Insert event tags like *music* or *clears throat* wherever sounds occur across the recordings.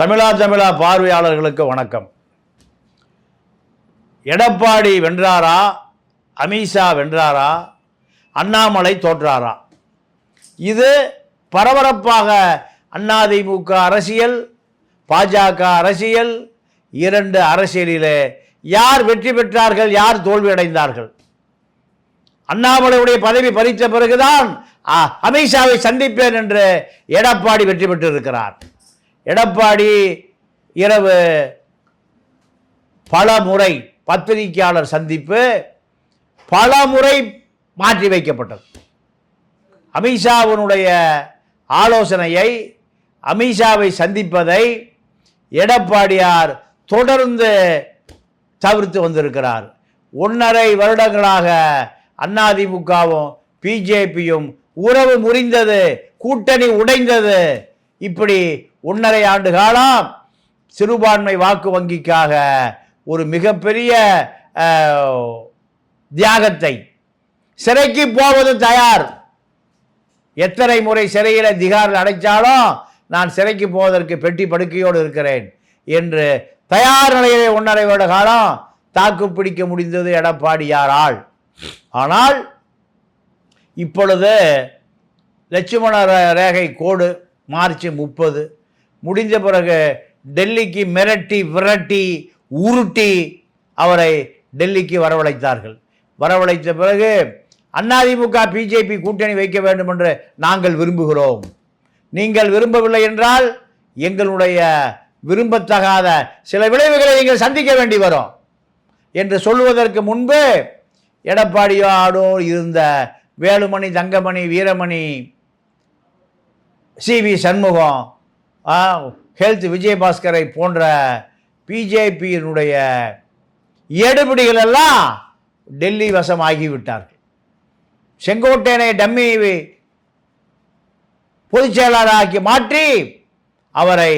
தமிழா தமிழா பார்வையாளர்களுக்கு வணக்கம். எடப்பாடி வென்றாரா? அமித்ஷா வென்றாரா? அண்ணாமலை தோற்றாரா? இது பரபரப்பாக அதிமுக அரசியல் பாஜக அரசியல் இரண்டு அரசியலிலே யார் வெற்றி பெற்றார்கள் யார் தோல்வி அடைந்தார்கள் அண்ணாமலையுடைய பதவி பறித்த பிறகுதான் அ, அமித்ஷாவை சந்திப்பேன் என்று எடப்பாடி வெற்றி பெற்றிருக்கிறார். எடப்பாடி இரவு பல முறை பத்திரிகையாளர் சந்திப்பு பல முறை மாற்றி வைக்கப்பட்டது. அமித்ஷாவினுடைய ஆலோசனையை அமித்ஷாவை சந்திப்பதை எடப்பாடியார் தொடர்ந்து தவிர்த்து வந்திருக்கிறார். ஒன்றரை வருடங்களாக அதிமுகவும் பிஜேபியும் உறவு முறிந்தது கூட்டணி உடைந்தது. இப்படி ஒன்றரை ஆண்டு காலம் சிறுபான்மை வாக்கு வங்கிக்காக ஒரு மிகப்பெரிய தியாகத்தை. சிறைக்கு போவது தயார். எத்தனை முறை சிறையில் திகாரில் அடைச்சாலும் நான் சிறைக்கு போவதற்கு பெட்டி படுக்கையோடு இருக்கிறேன் என்று தயார் நிலையிலே ஒன்றரை வருட காலம் தாக்கு பிடிக்க முடிந்தது எடப்பாடியாரால் ஆனால் இப்பொழுது லட்சுமண ரேகை கோடு மார்ச் முப்பது முடிந்த பிறகு டெல்லிக்கு மிரட்டி விரட்டி உருட்டி அவரை டெல்லிக்கு வரவழைத்தார்கள். வரவழைத்த பிறகு அதிமுக பிஜேபி கூட்டணி வைக்க வேண்டும் என்று நாங்கள் விரும்புகிறோம். நீங்கள் விரும்பவில்லை என்றால் எங்களுடைய விரும்பத்தகாத சில விளைவுகளை நீங்கள் சந்திக்க வேண்டி வரும் என்று சொல்வதற்கு முன்பு எடப்பாடியோடு இருந்த Velumani Thangamani Veeramani C V Shanmugam health விஜயபாஸ்கரை போன்ற பிஜேபியினுடைய எடுபடிகளெல்லாம் டெல்லி வசம் ஆகிவிட்டார்கள் செங்கோட்டையனை டம்மி பொதுச் செயலாளராக்கி மாற்றி அவரை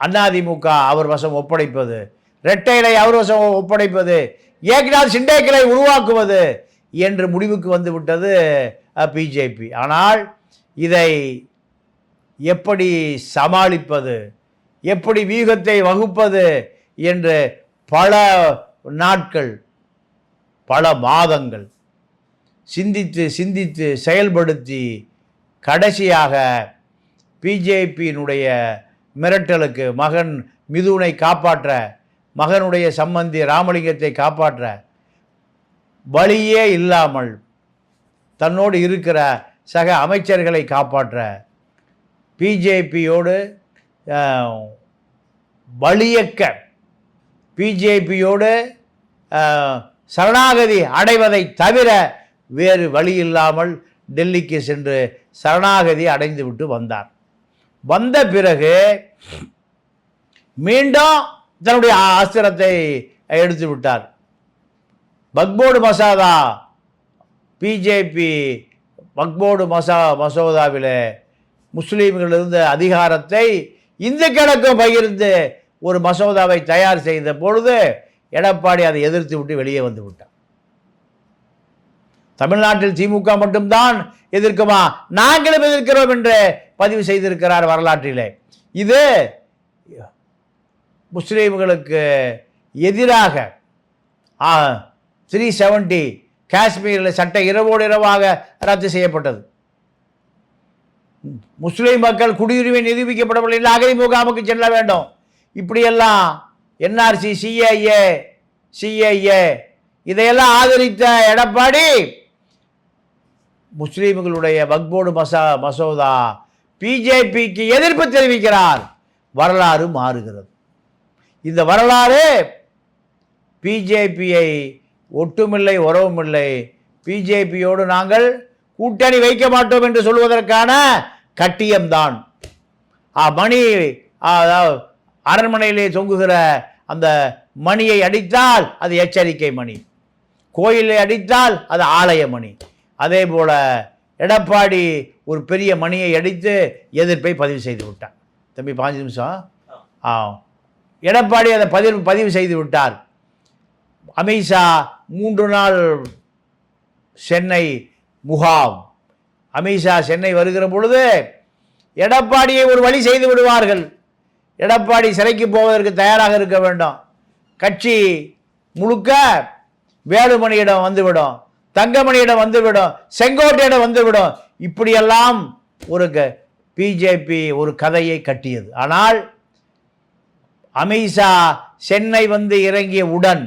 அதிமுக அவர் வசம் ஒப்படைப்பது ரெட்டைலை அவர் வசம் ஒப்படைப்பது ஏக்நாத் சிண்டேக்களை உருவாக்குவது என்று முடிவுக்கு வந்து விட்டது பிஜேபி. ஆனால் இதை எப்படி சமாளிப்பது எப்படி வியூகத்தை வகுப்பது என்று பல நாட்கள் பல மாதங்கள் சிந்தித்து சிந்தித்து செயல்படுத்தி கடைசியாக பிஜேபியினுடைய மிரட்டலுக்கு மகன் மிதுனை காப்பாற்ற மகனுடைய சம்பந்தி ராமலிங்கத்தை காப்பாற்ற வழியே இல்லாமல் தன்னோடு இருக்கிற சக அமைச்சர்களை காப்பாற்ற பிஜேபியோடு வழியக்க பிஜேபியோடு சரணாகதி அடைவதை தவிர வேறு வழி இல்லாமல் டெல்லிக்கு சென்று சரணாகதி அடைந்துவிட்டு வந்தார். வந்த பிறகு மீண்டும் தன்னுடைய அஸ்திரத்தை எடுத்து விட்டார். பக்போர்டு மசோதா பிஜேபி பக்போர்டு மசா மசோதாவில் முஸ்லீம்கள் இருந்த அதிகாரத்தை இந்துக்களுக்கும் பகிர்ந்து ஒரு மசோதாவை தயார் செய்த பொழுது எடப்பாடி அதை எதிர்த்து விட்டு வெளியே வந்து விட்டார். தமிழ்நாட்டில் திமுக மட்டும்தான் எதிர்க்குமா? நாங்களும் எதிர்க்கிறோம் என்று பதிவு செய்திருக்கிறார் வரலாற்றிலே. இது முஸ்லீம்களுக்கு எதிராக த்ரீ செவன்ட்டி காஷ்மீரில் சட்ட இரவோடு இரவாக ரத்து செய்யப்பட்டது. முஸ்லீம் மக்கள் குடியுரிமை நிரூபிக்கப்படவில்லை என்று அகதி முகாமுக்கு செல்ல வேண்டும். இப்படியெல்லாம் என்ஆர்சி சிஏஏ சிஏஏ இதையெல்லாம் ஆதரித்த எடப்பாடி முஸ்லீம்களுடைய வக்போர்டு மசா மசோதா பிஜேபிக்கு எதிர்ப்பு தெரிவிக்கிறார். வரலாறு மாறுகிறது. இந்த வரலாறு பிஜேபியை ஒட்டுமில்லை உறவுமில்லை. பிஜேபியோடு நாங்கள் கூட்டணி வைக்க மாட்டோம் என்று சொல்வதற்கான கட்டியம்தான். ஆ, மணி ஆ, அதாவது அரண்மனையிலே தொங்குகிற அந்த மணியை அடித்தால் அது எச்சரிக்கை மணி. கோயிலை அடித்தால் அது ஆலய மணி. அதே போல் எடப்பாடி ஒரு பெரிய மணியை அடித்து எதிர்ப்பை பதிவு செய்து விட்டார். தம்பி பாஞ்சு நிமிஷம். ஆ. எடப்பாடி அதை பதிவு பதிவு செய்து விட்டார். அமித்ஷா மூன்று நாள் சென்னை முகாம். அமித்ஷா சென்னை வருகிற பொழுது எடப்பாடியை ஒரு வழி செய்து விடுவார்கள். எடப்பாடி சிறைக்கு போவதற்கு தயாராக இருக்க வேண்டும். கட்சி முழுக்க வேலுமணியிடம் வந்துவிடும். தங்கமணியிடம் வந்துவிடும். செங்கோட்டையிடம் வந்துவிடும். இப்படியெல்லாம் ஒரு பிஜேபி ஒரு கதையை கட்டியது. ஆனால் அமித்ஷா சென்னை வந்து இறங்கிய உடன்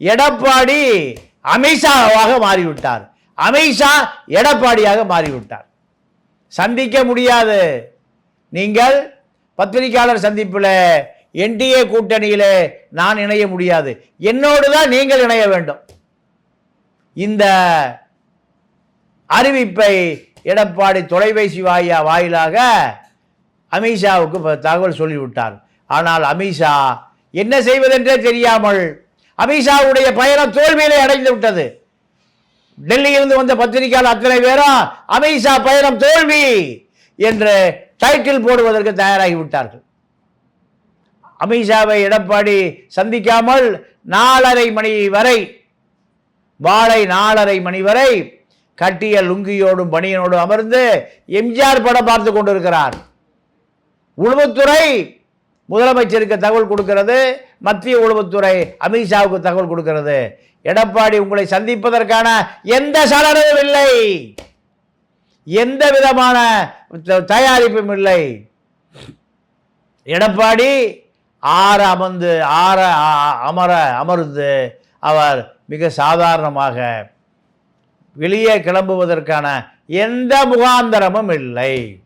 எடப்பாடி அமித்ஷாவாக மாறிவிட்டார். அமித்ஷா எடப்பாடியாக மாறிவிட்டார். சந்திக்க முடியாது. நீங்கள் பத்திரிகையாளர் சந்திப்பில் என்டிஏ கூட்டணியில் நான் இணைய முடியாது. என்னோடு தான் நீங்கள் இணைய வேண்டும். இந்த அறிவிப்பை எடப்பாடி தொலைபேசி வாயா வாயிலாக அமித்ஷாவுக்கு தகவல் சொல்லிவிட்டார். ஆனால் அமித்ஷா என்ன செய்வதென்றே தெரியாமல் அமித்ஷாவுடைய பயணம் தோல்வியிலே அடைந்து விட்டது டெல்லியிலிருந்து வந்த பத்திரிகையாளர் அத்தனை பேரும் அமித்ஷா பயணம் தோல்வி என்று டைட்டில் போடுவதற்கு தயாராகிவிட்டார்கள். அமித்ஷாவை எடப்பாடி சந்திக்காமல் நாலரை மணி வரை வாழை நாலரை மணி வரை கட்டிய லுங்கியோடும் பணியனோடும் அமர்ந்து எம்ஜிஆர் படம் பார்த்து கொண்டிருக்கிறார். உளவுத்துறை முதலமைச்சருக்கு தகவல் கொடுக்கிறது மத்திய உளவுத்துறை அமித்ஷாவுக்கு தகவல் கொடுக்கிறது. எடப்பாடி உங்களை சந்திப்பதற்கான எந்த சலனமும் இல்லை. எந்த விதமான தயாரிப்பும் இல்லை. எடப்பாடி ஆற அமர்ந்து ஆற அ- அமர அமர்ந்து அவர் மிக சாதாரணமாக வெளியே கிளம்புவதற்கான எந்த முகாந்தரமும் இல்லை.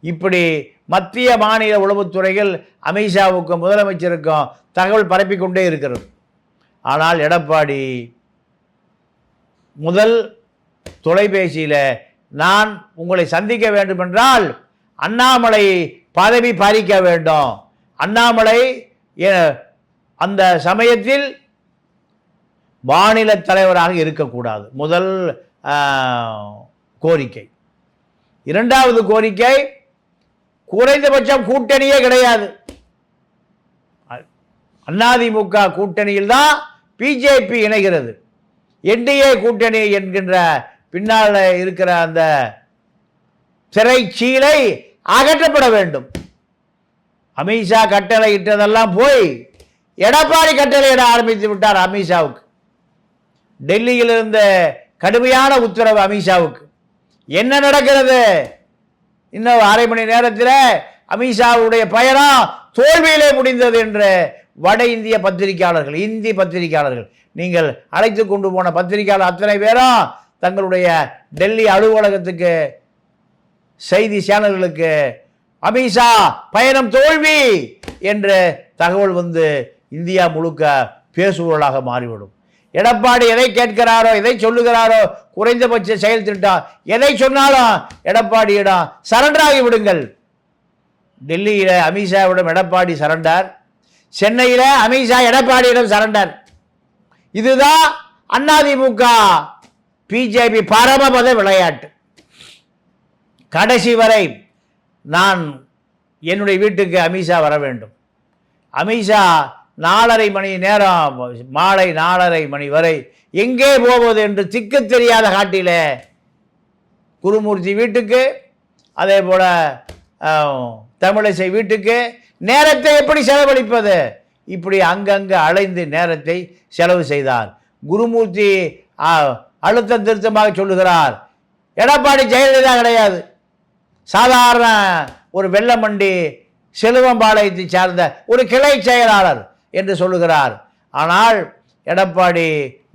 இப்படி மத்திய மாநில உளவுத்துறைகள் அமித்ஷாவுக்கும் முதலமைச்சருக்கும் தகவல் பரப்பிக்கொண்டே இருக்கிறது ஆனால் எடப்பாடி முதல் தொலைபேசியில் நான் உங்களை சந்திக்க வேண்டுமென்றால் அண்ணாமலை பதவி பறிக்க வேண்டும். அண்ணாமலை அந்த சமயத்தில் மாநில தலைவராக இருக்கக்கூடாது. முதல் கோரிக்கை. இரண்டாவது கோரிக்கை குறைந்தபட்சம் கூட்டணியே கிடையாது. அதிமுக கூட்டணியில் தான் பிஜேபி இணைகிறது. என்டிஏ கூட்டணி என்கின்ற பின்னால் இருக்கிற அந்த சிறைச்சீலை அகற்றப்பட வேண்டும். அமித்ஷா கட்டளை இட்டதெல்லாம் போய் எடப்பாடி கட்டளையிட ஆரம்பித்து விட்டார் அமித்ஷாவுக்கு. டெல்லியில் இருந்த கடுமையான உத்தரவு அமித்ஷாவுக்கு. என்ன நடக்கிறது? இன்னும் அரை மணி நேரத்தில் அமித்ஷாவுடைய பயணம் தோல்வியிலே முடிந்தது என்று வட இந்திய பத்திரிகையாளர்கள் இந்தி பத்திரிகையாளர்கள். நீங்கள் அழைத்து கொண்டு போன பத்திரிகையாளர் அத்தனை பேரும் தங்களுடைய டெல்லி அலுவலகத்துக்கு செய்தி சேனல்களுக்கு அமித்ஷா பயணம் தோல்வி! என்று தகவல் வந்து இந்தியா முழுக்க பேசுபொருளாக மாறிவிடும். எடப்பாடி எதை கேட்கிறாரோ எதை சொல்லுகிறாரோ குறைந்தபட்ச செயல் திட்டம் எதை சொன்னாலும் எடப்பாடியிடம் சரண்டராகி விடுங்கள். டெல்லியில் அமித்ஷாவிடம் எடப்பாடி சரண்டர். சென்னையில் அமித்ஷா எடப்பாடியிடம் சரண்டர் இதுதான் அதிமுக பிஜேபி பரமபத விளையாட்டு. கடைசி வரை நான் என்னுடைய வீட்டுக்கு அமித்ஷா வர வேண்டும். அமித்ஷா நாலரை மணி நேரம் மாலை நாலரை மணி வரை எங்கே போவது என்று திக்கு தெரியாத காட்டிலே குருமூர்த்தி வீட்டுக்கு அதே போல் தமிழிசை வீட்டுக்கு நேரத்தை எப்படி செலவழிப்பது? இப்படி அங்கங்கே அலைந்து நேரத்தை செலவு செய்தார். குருமூர்த்தி அழுத்தம் திருத்தமாக சொல்லுகிறார் எடப்பாடி ஜெயலலிதா கிடையாது. சாதாரண ஒரு வெள்ளமண்டி செலுவம்பாளையத்தை சார்ந்த ஒரு கிளை செயலாளர் என்று சொல்லுகிறார். ஆனால் எடப்பாடி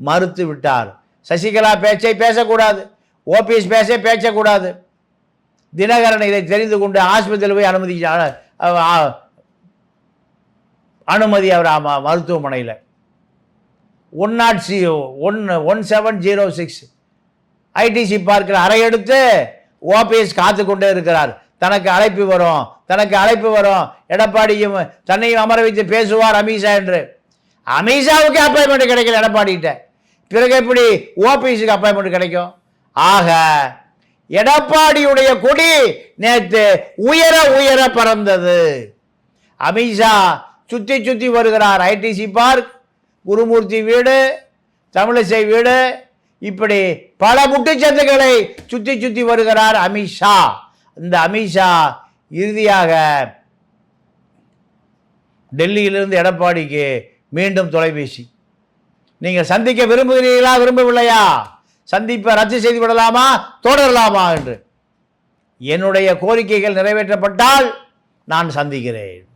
மறுத்து விட்டார். சசிகலா பேச்சை பேசக்கூடாது. ஓபிஎஸ் பேச்சை பேசக்கூடாது தினகரன் இதை தெரிந்து கொண்டு ஆஸ்பத்திரியில் போய் அனுமதி அனுமதி அவர் மருத்துவமனையில். One naught C one one seven zero six ITC பார்க்கில் அறை எடுத்து ஓபிஎஸ் காத்து கொண்டே இருக்கிறார். தனக்கு அழைப்பு வரும் தனக்கு அழைப்பு வரும். எடப்பாடியும் தன்னையும் அமர வைத்து பேசுவார் அமித்ஷா என்று. அமித்ஷாவுக்கு அப்பாயின்மெண்ட் கிடைக்கல எடப்பாடிகிட்ட. பிறகு எப்படி ஓபிஎஸ்க்கு அப்பாயின்மெண்ட் கிடைக்கும்? ஆக எடப்பாடியுடைய கொடி நேற்று உயர உயர பறந்தது. அமித்ஷா சுற்றி சுற்றி வருகிறார். ஐடிசி பார்க் குருமூர்த்தி வீடு தமிழிசை வீடு இப்படி பல முட்டுச்சத்துக்களை சுற்றி சுற்றி வருகிறார் அமித்ஷா. இந்த அமித்ஷா இறுதியாக டெல்லியிலிருந்து எடப்பாடிக்கு மீண்டும் தொலைபேசி. நீங்கள் சந்திக்க விரும்புகிறீர்களா விரும்பவில்லையா? சந்திப்பை ரத்து செய்து விடலாமா? தொடரலாமா என்று. என்னுடைய கோரிக்கைகள் நிறைவேற்றப்பட்டால் நான் சந்திக்கிறேன்.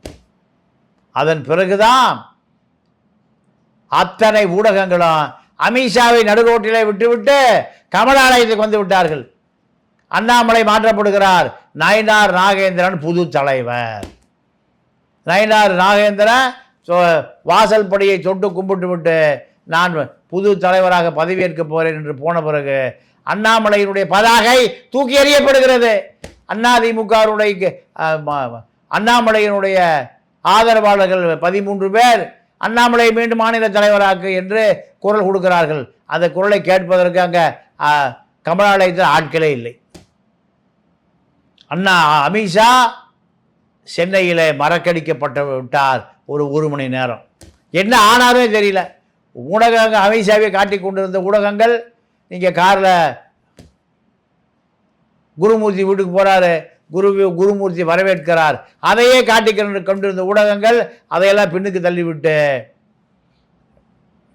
அதன் பிறகுதான் அத்தனை ஊடகங்களும் அமித்ஷாவை நடுரோட்டிலே விட்டுவிட்டு கமலாலயத்துக்கு வந்து விட்டார்கள். அண்ணாமலை மாற்றப்படுகிறார். நயனார் நாகேந்திரன் புது தலைவர். நயனார் நாகேந்திரன் சொ- வாசல் படியை தொட்டு கும்பிட்டு விட்டு நான் புது தலைவராக பதவியேற்க போகிறேன் என்று போன பிறகு அண்ணாமலையினுடைய பதாகை தூக்கி எறியப்படுகிறது. அதிமுகவுடைய அண்ணாமலையினுடைய ஆதரவாளர்கள் பதிமூன்று பேர் அண்ணாமலை மீண்டும் மாநில தலைவராக்கு என்று குரல் கொடுக்கிறார்கள். அந்த குரலை கேட்பதற்கு அங்கே கமலாலயத்தில் ஆட்களே இல்லை. அண்ணா அமித்ஷா சென்னையில் மறக்கடிக்கப்பட்டு விட்டார் ஒரு ஒரு மணி நேரம். என்ன ஆனாரே தெரியல. ஊடகங்கள் அமித்ஷாவை காட்டிக் கொண்டிருந்த ஊடகங்கள் நீங்கள் காரில் குருமூர்த்தி வீட்டுக்கு போகிறாரு குரு குருமூர்த்தி வரவேற்கிறார் அதையே காட்டி கொண்டு- கொண்டிருந்த ஊடகங்கள் அதையெல்லாம் பின்னுக்கு தள்ளிவிட்டு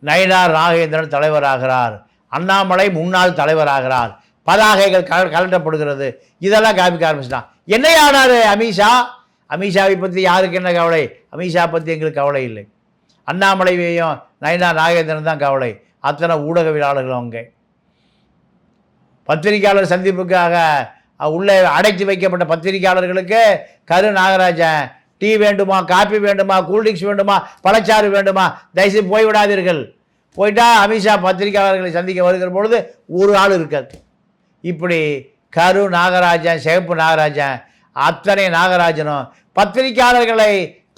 நயினார் நாகேந்திரன் தலைவராகிறார் அண்ணாமலை முன்னாள் தலைவராகிறார் பதாகைகள் கல கலட்டப்படுகிறது இதெல்லாம் காமிக்க ஆரம்பிச்சிட்டான். என்னையானார் அமித்ஷா அமித்ஷாவை பற்றி யாருக்கு என்ன கவலை? அமித்ஷா பற்றி எங்களுக்கு கவலை இல்லை. அண்ணாமலையையும் நைனா நாகேந்திரன் தான் கவலை. அத்தனை ஊடகவியலாளர்கள் அவங்க பத்திரிகையாளர் சந்திப்புக்காக உள்ளே அடைத்து வைக்கப்பட்ட பத்திரிகையாளர்களுக்கு கரு நாகராஜன் டீ வேண்டுமா காபி வேண்டுமா கூல்ட்ரிங்க்ஸ் வேண்டுமா பழச்சாறு வேண்டுமா தயவுசெய்து போய்விடாதீர்கள் போயிட்டால் அமித்ஷா பத்திரிகையாளர்களை சந்திக்க வருகிற பொழுது ஒரு ஆள் இருக்காது இப்படி கரு நாகராஜன் சிவப்பு நாகராஜன் அத்தனை நாகராஜனும் பத்திரிகையாளர்களை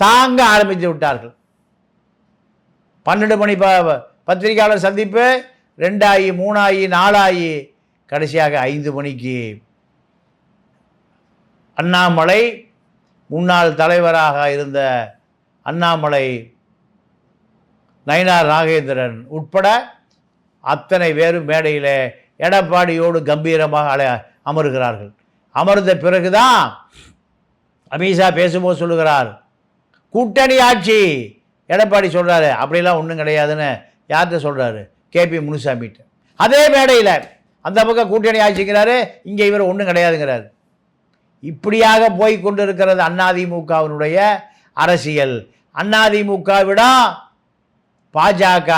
தாங்க ஆரம்பித்து விட்டார்கள். பன்னெண்டு மணி ப பத்திரிகையாளர் சந்திப்பு ரெண்டாயி மூணாயி நாலாயி கடைசியாக ஐந்து மணிக்கு. அண்ணாமலை முன்னாள் தலைவராக இருந்த அண்ணாமலை நயினார் நாகேந்திரன் உட்பட அத்தனை பேரும் மேடையில் எடப்பாடியோடு கம்பீரமாக அலை அமருகிறார்கள். அமர்ந்த பிறகுதான் அமித்ஷா பேசும்போது சொல்லுகிறார் கூட்டணி ஆட்சி எடப்பாடி சொல்கிறாரு அப்படிலாம் ஒன்றும் கிடையாதுன்னு யார்கிட்ட சொல்கிறாரு கேபி முனுசாமிகிட்ட. அதே மேடையில் அந்த பக்கம் கூட்டணி ஆட்சிங்கிறாரு இங்கே இவர் ஒன்றும் கிடையாதுங்கிறாரு. இப்படியாக போய் கொண்டிருக்கிறது அதிமுகவினுடைய அரசியல். அதிமுகவிட பாஜக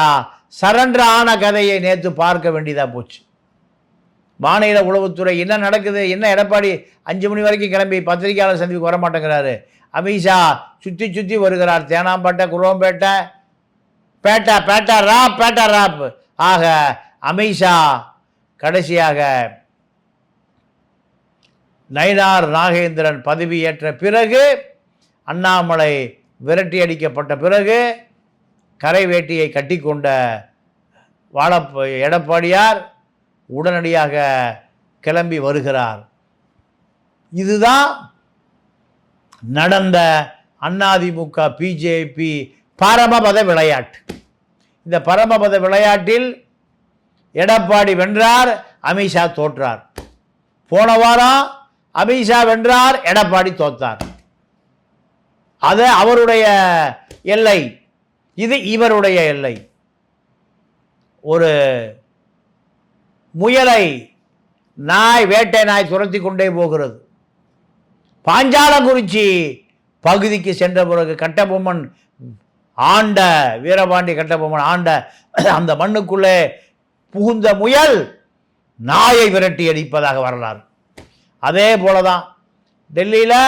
சரண்டர் ஆன கதையை நேற்று பார்க்க வேண்டியதாக போச்சு. மாநில உளவுத்துறை என்ன நடக்குது என்ன எடப்பாடி அஞ்சு மணி வரைக்கும் கிளம்பி பத்திரிகையாளர் சந்திப்புக்கு வர மாட்டேங்கிறாரு அமித்ஷா சுற்றி சுற்றி வருகிறார். Teynampet Chromepet. Petta Petta rap Petta rap. ஆக அமித்ஷா கடைசியாக நயினார் நாகேந்திரன் பதவியேற்ற பிறகு அண்ணாமலை விரட்டி அடிக்கப்பட்ட பிறகு கரை வேட்டியை கட்டிக்கொண்ட வாழப்ப எடப்பாடியார் உடனடியாக கிளம்பி வருகிறார். இதுதான் நடந்த அதிமுக பிஜேபி பரமபத விளையாட்டு. இந்த பரமபத விளையாட்டில் எடப்பாடி வென்றார் அமித்ஷா தோற்றார். போன வாரம் அமித்ஷா வென்றார் எடப்பாடி தோத்தார். அது அவருடைய எல்லை. இது இவருடைய எல்லை. ஒரு முயலை நாய் வேட்டை நாய் துரத்தி கொண்டே போகிறது. பாஞ்சாலங்குறிச்சி பகுதிக்கு சென்ற பிறகு கட்டபொம்மன் ஆண்ட வீரபாண்டி கட்டபொம்மன் ஆண்ட *clears throat* அந்த மண்ணுக்குள்ளே புகுந்த முயல் நாயை விரட்டி அடிப்பதாக வரலாறு. அதே போல தான் டெல்லியில்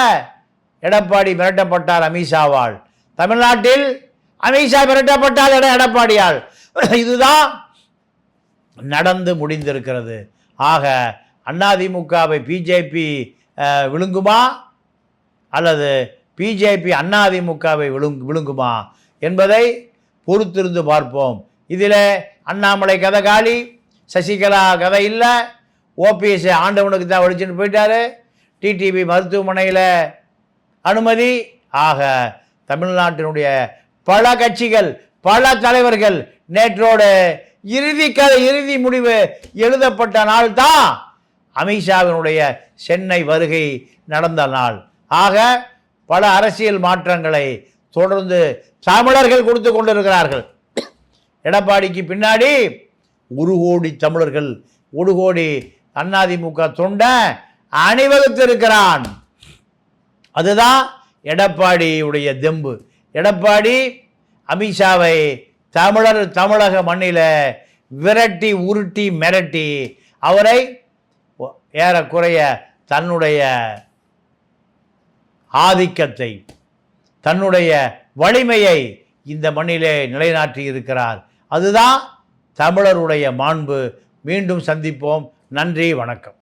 எடப்பாடி மிரட்டப்பட்டார் அமித்ஷாவால் தமிழ்நாட்டில் அமித்ஷா மிரட்டப்பட்டால் எட எடப்பாடியால். *clears throat* இதுதான் நடந்து முடிந்திருக்கிறது. ஆக அதிமுகவை பிஜேபி விழுங்குமா? அல்லது பிஜேபி அதிமுகவை விழுங்கு விழுங்குமா என்பதை பொறுத்திருந்து பார்ப்போம். இதில் அண்ணாமலை கதை காலி சசிகலா கதை இல்லை ஓபிஎஸ் ஆண்டவனுக்கு தான் ஒழிச்சுன்னு போயிட்டாரு. டிடிபி மருத்துவமனையில் அனுமதி. ஆக தமிழ்நாட்டினுடைய பல கட்சிகள் பல தலைவர்கள் நேற்றோடு இறுதி கதை இறுதி முடிவு எழுதப்பட்ட நாள் தான் அமித்ஷாவினுடைய சென்னை வருகை நடந்த நாள். ஆக பல அரசியல் மாற்றங்களை தொடர்ந்து தமிழர்கள் கொடுத்து கொண்டிருக்கிறார்கள். எடப்பாடிக்கு பின்னாடி ஒரு கோடி தமிழர்கள் ஒரு கோடி அதிமுக தொண்டை அணிவகுத்திருக்கிறான். அதுதான் எடப்பாடியுடைய தெம்பு. எடப்பாடி அமித்ஷாவை தமிழர் தமிழக மண்ணில் விரட்டி உருட்டி மிரட்டி அவரை ஏறக்குறைய தன்னுடைய ஆதிக்கத்தை தன்னுடைய வலிமையை இந்த மண்ணிலே நிலைநாட்டி இருக்கிறார் அதுதான் தமிழருடைய மாண்பு. மீண்டும் சந்திப்போம். நன்றி வணக்கம்.